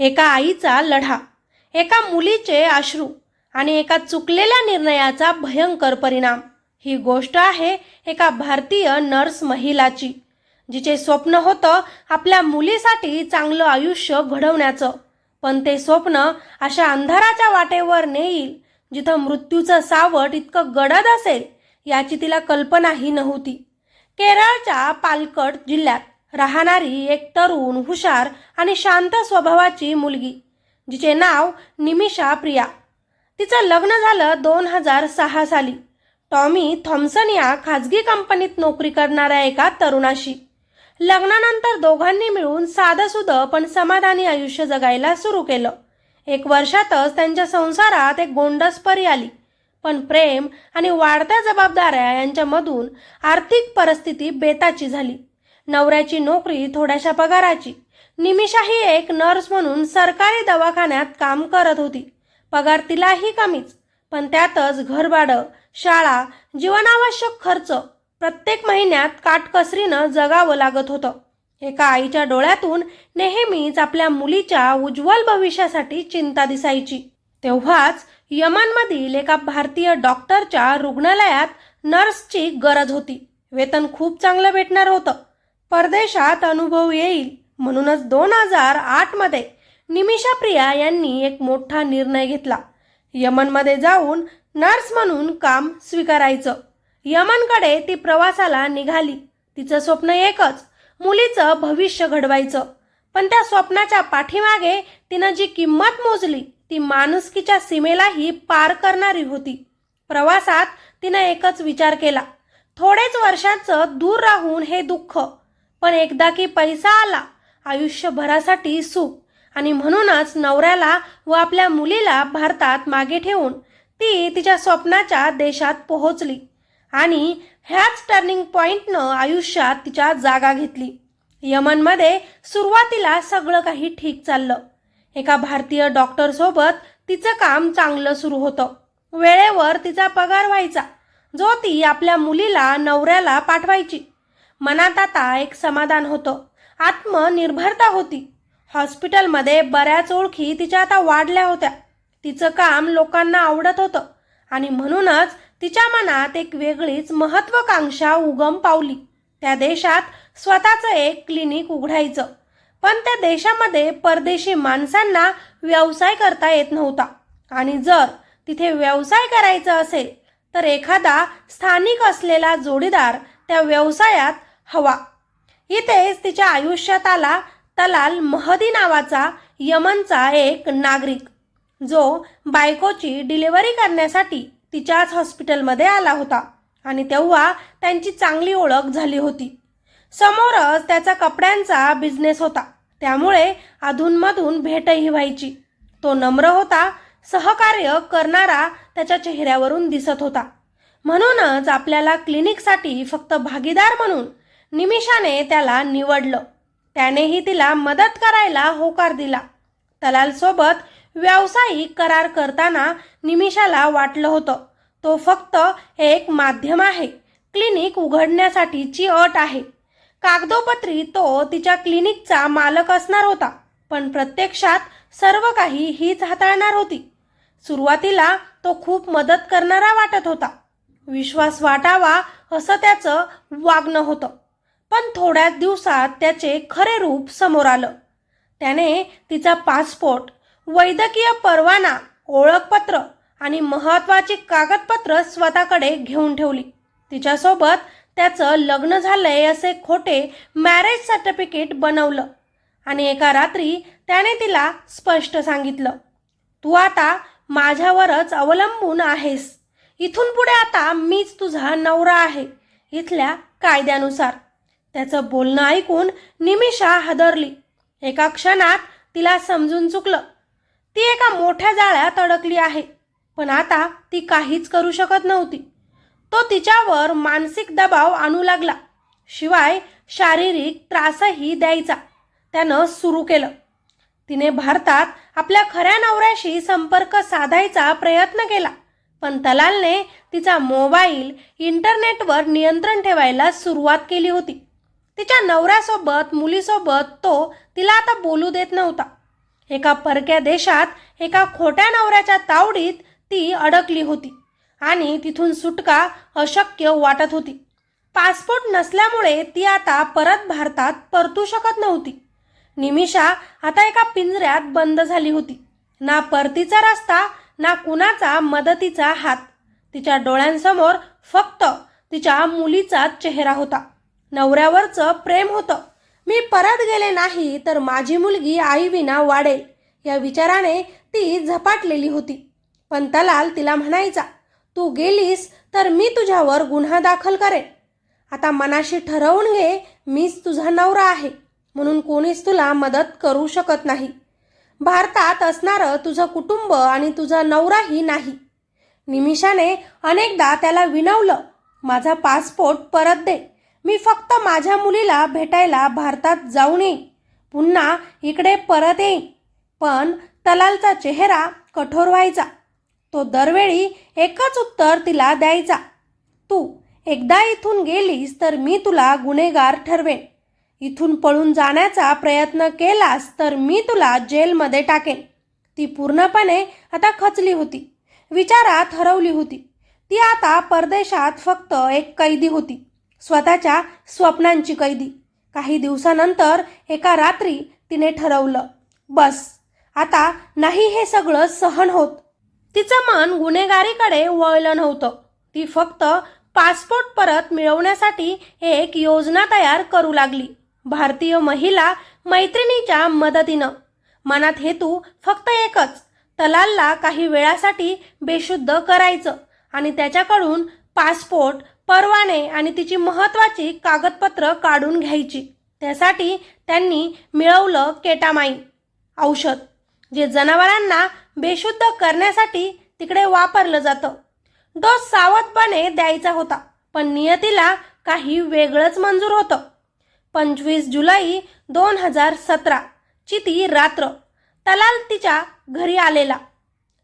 एका आईचा लढा एका मुलीचे अश्रू आणि एका चुकलेल्या निर्णयाचा भयंकर परिणाम. ही गोष्ट आहे एका भारतीय नर्स महिलाची जिचे स्वप्न होतं आपल्या मुलीसाठी चांगलं आयुष्य घडवण्याचं. पण ते स्वप्न अशा अंधाराच्या वाटेवर नेईल जिथं मृत्यूचं सावट इतकं गडद असेल याची तिला कल्पनाही नव्हती. केरळच्या पालकड जिल्ह्यात राहणारी एक तरुण हुशार आणि शांत स्वभावाची मुलगी जिचे नाव निमिषा प्रिया. तिचं लग्न झालं दोन हजार सहा साली. टॉमी थॉम्सन या खाजगी कंपनीत नोकरी करणाऱ्या एका तरुणाशी. लग्नानंतर दोघांनी मिळून साधंसुधं पण समाधानी आयुष्य जगायला सुरू केलं. एक वर्षातच त्यांच्या संसारात एक गोंडस परी आली. पण प्रेम आणि वाढत्या जबाबदाऱ्या यांच्यामधून आर्थिक परिस्थिती बेताची झाली. नवऱ्याची नोकरी थोड्याशा पगाराची. निमिषा ही एक नर्स म्हणून सरकारी दवाखान्यात काम करत होती. पगार तिलाही कमीच पण त्यातच घरभाडं शाळा जीवनावश्यक खर्च प्रत्येक महिन्यात काटकसरीनं जगावं लागत होतं. एका आईच्या डोळ्यातून नेहमीच आपल्या मुलीच्या उज्ज्वल भविष्यासाठी चिंता दिसायची. तेव्हाच यमनमधील एका भारतीय डॉक्टरच्या रुग्णालयात नर्सची गरज होती. वेतन खूप चांगलं भेटणार होतं. परदेशात अनुभव येईल म्हणूनच दोन हजार आठमध्ये निमिषा प्रिया यांनी एक मोठा निर्णय घेतला. यमनमध्ये जाऊन नर्स म्हणून काम स्वीकारायचं. यमनकडे ती प्रवासाला निघाली. तिचं स्वप्न एकच मुलीचं भविष्य घडवायचं. पण त्या स्वप्नाच्या पाठीमागे तिनं जी किंमत मोजली ती माणुसकीच्या सीमेलाही पार करणारी होती. प्रवासात तिनं एकच विचार केला. थोडेच वर्षाचं दूर राहून हे दुःख पण एकदा की पैसा आला आयुष्यभरासाठी सुख. आणि म्हणूनच नवऱ्याला व आपल्या मुलीला भारतात मागे ठेवून ती तिच्या स्वप्नाच्या देशात पोहोचली आणि ह्याच टर्निंग पॉईंटनं आयुष्यात तिच्या जागा घेतली. यमनमध्ये सुरुवातीला सगळं काही ठीक चाललं. एका भारतीय डॉक्टरसोबत तिचं काम चांगलं सुरू होतं. वेळेवर तिचा पगार व्हायचा. जो ती आपल्या मुलीला नवऱ्याला पाठवायची. मनात आता एक समाधान होतं. आत्मनिर्भरता होती. हॉस्पिटलमध्ये बऱ्याच ओळखी तिच्या आता वाढल्या होत्या. तिचं काम लोकांना आवडत होतं आणि म्हणूनच तिच्या मनात एक वेगळीच महत्वाकांक्षा उगम पावली. त्या देशात स्वतःचं एक क्लिनिक उघडायचं. पण त्या देशामध्ये परदेशी माणसांना व्यवसाय करता येत नव्हता. आणि जर तिथे व्यवसाय करायचा असेल तर एखादा स्थानिक असलेला जोडीदार त्या व्यवसायात हवा. इथेच तिच्या आयुष्यात आला तलाल महदी नावाचा यमनचा एक नागरिक जो बायकोची डिलिव्हरी करण्यासाठी तिच्याच हॉस्पिटलमध्ये आला होता आणि तेव्हा त्यांची चांगली ओळख झाली होती. समोरच त्याचा कपड्यांचा बिझनेस होता. त्यामुळे अधूनमधून भेटही व्हायची. तो नम्र होता सहकार्य करणारा त्याच्या चेहऱ्यावरून दिसत होता. म्हणूनच आपल्याला क्लिनिकसाठी फक्त भागीदार म्हणून निमिषाने त्याला निवडलं. त्यानेही तिला मदत करायला होकार दिला. तलालसोबत व्यावसायिक करार करताना निमिषाला वाटलं होतं. तो फक्त एक माध्यम आहे. क्लिनिक उघडण्यासाठीची अट आहे. कागदोपत्री तो तिच्या क्लिनिकचा मालक असणार होता पण प्रत्यक्षात सर्व काही हीच हाताळणार होती. सुरुवातीला तो खूप मदत करणारा वाटत होता. विश्वास वाटावा असं त्याचं वागणं होतं. पण थोड्याच दिवसात त्याचे खरे रूप समोर आलं. त्याने तिचा पासपोर्ट वैद्यकीय परवाना ओळखपत्र आणि महत्वाची कागदपत्र स्वतःकडे घेऊन ठेवली. तिच्यासोबत त्याचं लग्न झालंय असे खोटे मॅरेज सर्टिफिकेट बनवलं आणि एका रात्री त्याने तिला स्पष्ट सांगितलं तू आता माझ्यावरच अवलंबून आहेस. इथून पुढे आता मीच तुझा नवरा आहे. इथल्या कायद्यानुसार. त्याचं बोलणं ऐकून निमिषा हादरली. एका क्षणात तिला समजून चुकलं. ती एका मोठ्या जाळ्यात अडकली आहे पण आता ती काहीच करू शकत नव्हती. तो तिच्यावर मानसिक दबाव आणू लागला. शिवाय शारीरिक त्रासही द्यायचा. त्यानं सुरू केलं. तिने भारतात आपल्या खऱ्या नवऱ्याशी संपर्क साधायचा प्रयत्न केला पण तलालने तिचा मोबाईल इंटरनेटवर नियंत्रण ठेवायला सुरुवात केली होती. तिच्या नवऱ्यासोबत मुलीसोबत तो तिला आता बोलू देत नव्हता. एका परक्या देशात एका खोट्या नवऱ्याच्या तावडीत ती अडकली होती आणि तिथून सुटका अशक्य वाटत होती. पासपोर्ट नसल्यामुळे ती आता परत भारतात परतू शकत नव्हती. निमिषा आता एका पिंजऱ्यात बंद झाली होती. ना परतीचा रस्ता ना कुणाचा मदतीचा हात. तिच्या डोळ्यांसमोर फक्त तिच्या मुलीचा चेहरा होता. नवऱ्यावरचं प्रेम होतं. मी परत गेले नाही तर माझी मुलगी आईविना वाढेल या विचाराने ती झपाटलेली होती. पण दलाल तिला म्हणायचा तू गेलीस तर मी तुझ्यावर गुन्हा दाखल करेन. आता मनाशी ठरवून घे मीच तुझा नवरा आहे म्हणून कोणीच तुला मदत करू शकत नाही. भारतात असणारं तुझं कुटुंब आणि तुझा नवराही नाही. निमिषाने अनेकदा त्याला विनवलं माझा पासपोर्ट परत दे. मी फक्त माझ्या मुलीला भेटायला भारतात जाऊन ये पुन्हा इकडे परत येईन. पण तलालचा चेहरा कठोर व्हायचा. तो दरवेळी एकच उत्तर तिला द्यायचा. तू एकदा इथून गेलीस तर मी तुला गुन्हेगार ठरवेन. इथून पळून जाण्याचा प्रयत्न केलास तर मी तुला जेलमध्ये टाकेन. ती पूर्णपणे आता खचली होती. विचारात हरवली होती. ती आता परदेशात फक्त एक कैदी होती. स्वतःच्या स्वप्नांची कैदी. काही दिवसानंतर एका रात्री तिने ठरवलं बस आता नाही हे सगळं सहन होत. तिचं मन गुन्हेगारीकडे वळलं नव्हतं. ती फक्त पासपोर्ट परत मिळवण्यासाठी एक योजना तयार करू लागली. भारतीय महिला मैत्रिणीच्या मदतीनं. मनात हेतू फक्त एकच तलालला काही वेळासाठी बेशुद्ध करायचं आणि त्याच्याकडून पासपोर्ट परवाने आणि तिची महत्त्वाची कागदपत्र काढून घ्यायची. त्यासाठी त्यांनी मिळवलं केटामाईन औषध जे जनावरांना बेशुद्ध करण्यासाठी तिकडे वापरलं जातं. डोस सावधपणे द्यायचा होता पण नियतीला काही वेगळंच मंजूर होतं. पंचवीस जुलै दोन हजार सतरा ची ती रात्र तलाल तिच्या घरी आलेला.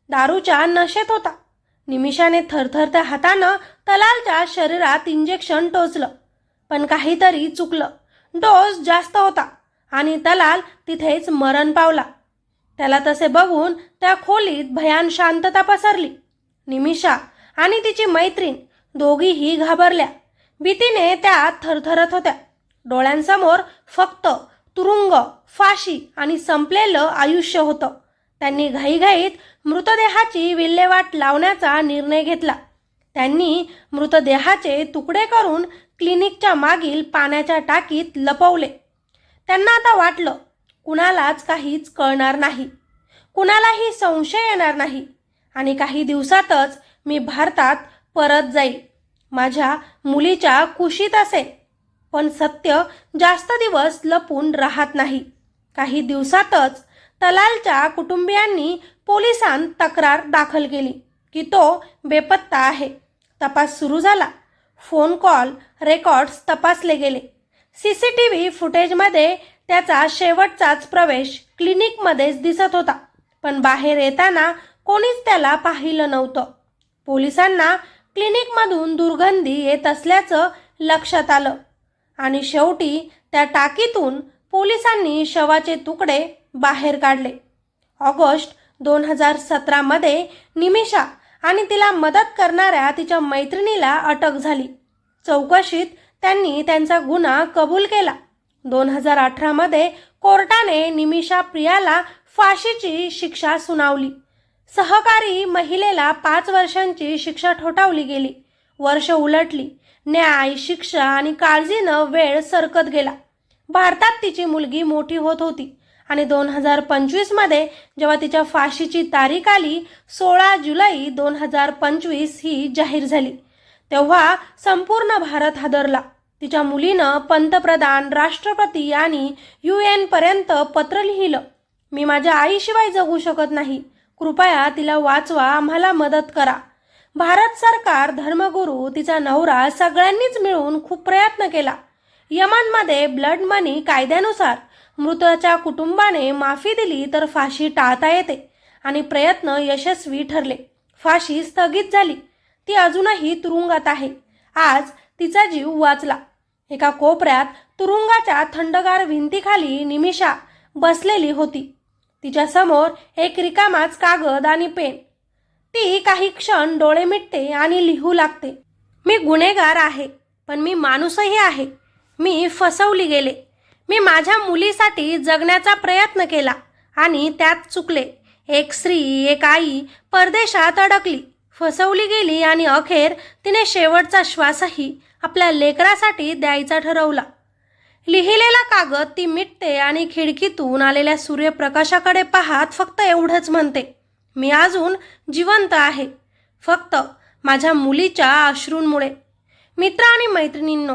दारूच्या नशेत होता. निमिषाने थरथरत्या हातानं तलालच्या शरीरात इंजेक्शन टोचलं. पण काहीतरी चुकलं. डोस जास्त होता आणि तलाल तिथेच मरण पावला. त्याला तसे बघून त्या खोलीत भयान शांतता पसरली. निमिषा आणि तिची मैत्रीण दोघीही घाबरल्या. भीतीने त्या थरथरत होत्या. डोळ्यांसमोर फक्त तुरुंग फाशी आणि संपलेलं आयुष्य होतं. त्यांनी घाईघाईत मृतदेहाची विल्हेवाट लावण्याचा निर्णय घेतला. त्यांनी मृतदेहाचे तुकडे करून क्लिनिकच्या मागील पाण्याच्या टाकीत लपवले. त्यांना आता वाटलं कुणालाच काहीच कळणार नाही. कुणालाही संशय येणार नाही. आणि काही दिवसातच मी भारतात परत जाईल. माझ्या मुलीच्या कुशीत असेल. पण सत्य जास्त दिवस लपून राहत नाही. काही दिवसातच तलालच्या कुटुंबियांनी पोलिसांत तक्रार दाखल केली की तो बेपत्ता आहे. तपास सुरू झाला. फोन कॉल रेकॉर्ड्स तपासले गेले. सी सी टी व्ही फुटेजमध्ये त्याचा शेवटचाच प्रवेश क्लिनिकमध्येच दिसत होता. पण बाहेर येताना कोणीच त्याला पाहिलं नव्हतं. पोलिसांना क्लिनिकमधून दुर्गंधी येत असल्याचं लक्षात आलं. आणि शेवटी त्या टाकीतून पोलिसांनी शवाचे तुकडे बाहेर काढले. ऑगस्ट दोन हजार सतरामध्ये निमिषा आणि तिला मदत करणाऱ्या तिच्या मैत्रिणीला अटक झाली. चौकशीत त्यांनी त्यांचा गुन्हा कबूल केला. दोन हजार अठरामध्ये कोर्टाने निमिषा प्रियाला फाशीची शिक्षा सुनावली. सहकारी महिलेला पाच वर्षांची शिक्षा ठोठावली गेली. वर्ष उलटली. न्याय शिक्षा आणि काळजीनं वेळ सरकत गेला. भारतात तिची मुलगी मोठी होत होती. आणि दोन हजार पंचवीसमध्ये जेव्हा तिच्या फाशीची तारीख आली सोळा जुलै दोन हजार पंचवीस ही जाहीर झाली. तेव्हा संपूर्ण भारत हादरला. तिच्या मुलीनं पंतप्रधान राष्ट्रपती आणि यू एनपर्यंत पत्र लिहिलं. मी माझ्या आईशिवाय जगू शकत नाही. कृपया तिला वाचवा आम्हाला मदत करा. भारत सरकार धर्मगुरू तिचा नवरा सगळ्यांनीच मिळून खूप प्रयत्न केला. यमनमध्ये ब्लड मनी कायद्यानुसार मृताच्या कुटुंबाने माफी दिली तर फाशी टाळता येते आणि प्रयत्न यशस्वी ठरले. फाशी स्थगित झाली. ती अजूनही तुरुंगात आहे. आज तिचा जीव वाचला. एका कोपऱ्यात तुरुंगाच्या थंडगार भिंतीखाली निमिषा बसलेली होती. तिच्यासमोर एक रिकामाच कागद आणि पेन. ती काही क्षण डोळे मिटते आणि लिहू लागते. मी गुन्हेगार आहे पण मी माणूसही आहे. मी फसवली गेले. मी माझ्या मुलीसाठी जगण्याचा प्रयत्न केला आणि त्यात चुकले. एक स्त्री एक आई परदेशात अडकली. फसवली गेली आणि अखेर तिने शेवटचा श्वासही आपल्या लेकरासाठी द्यायचा ठरवला. लिहिलेला कागद ती मिटते आणि खिडकीतून आलेल्या सूर्यप्रकाशाकडे पाहत फक्त एवढंच म्हणते मी अजून जिवंत आहे. फक्त माझ्या मुलीच्या अश्रूंमुळे. मित्र आणि मैत्रिणींनो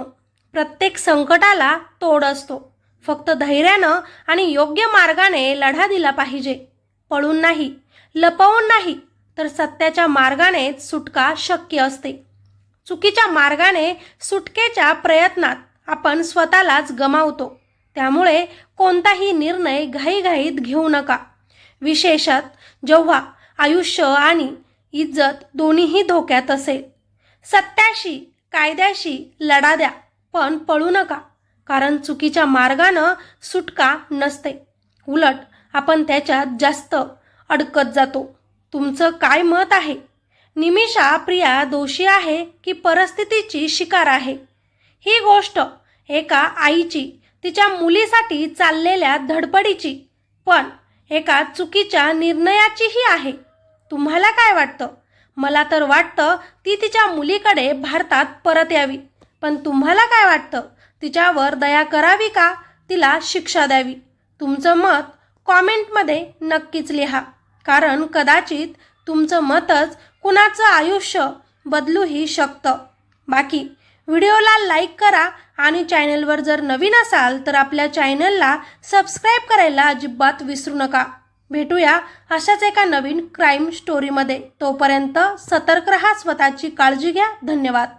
प्रत्येक संकटाला तोड असतो. फक्त धैर्यानं आणि योग्य मार्गाने लढा दिला पाहिजे. पळून नाही लपवून नाही तर सत्याच्या मार्गानेच सुटका शक्य असते. चुकीच्या मार्गाने सुटकेच्या प्रयत्नात आपण स्वतःलाच गमावतो. त्यामुळे कोणताही निर्णय घाईघाईत घेऊ नका. विशेषत जेव्हा आयुष्य आणि इज्जत दोन्हीही धोक्यात असेल. सत्याशी कायद्याशी लढा द्या पण पळू नका. कारण चुकीच्या मार्गानं सुटका नसते. उलट आपण त्याच्यात जास्त अडकत जातो. तुमचं काय मत आहे? निमिषा प्रिया दोषी आहे की परिस्थितीची शिकार आहे? ही गोष्ट एका आईची तिच्या मुलीसाठी चाललेल्या धडपडीची पण एका चुकीच्या निर्णयाचीही आहे. तुम्हाला काय वाटतं? मला तर वाटतं ती तिच्या मुलीकडे भारतात परत यावी. पण तुम्हाला काय वाटतं? तिच्यावर दया करावी का? तिला शिक्षा द्यावी. तुमचं मत कॉमेंटमध्ये नक्कीच लिहा. कारण कदाचित तुमचं मतच कुणाचं आयुष्य बदलूही शकतं. बाकी व्हिडिओला लाईक करा आणि चॅनलवर जर नवीन असाल तर आपल्या चॅनलला सबस्क्राईब करायला अजिबात विसरू नका. भेटूया अशाच एका नवीन क्राईम स्टोरीमध्ये. तोपर्यंत सतर्क रहा स्वतःची काळजी घ्या. धन्यवाद.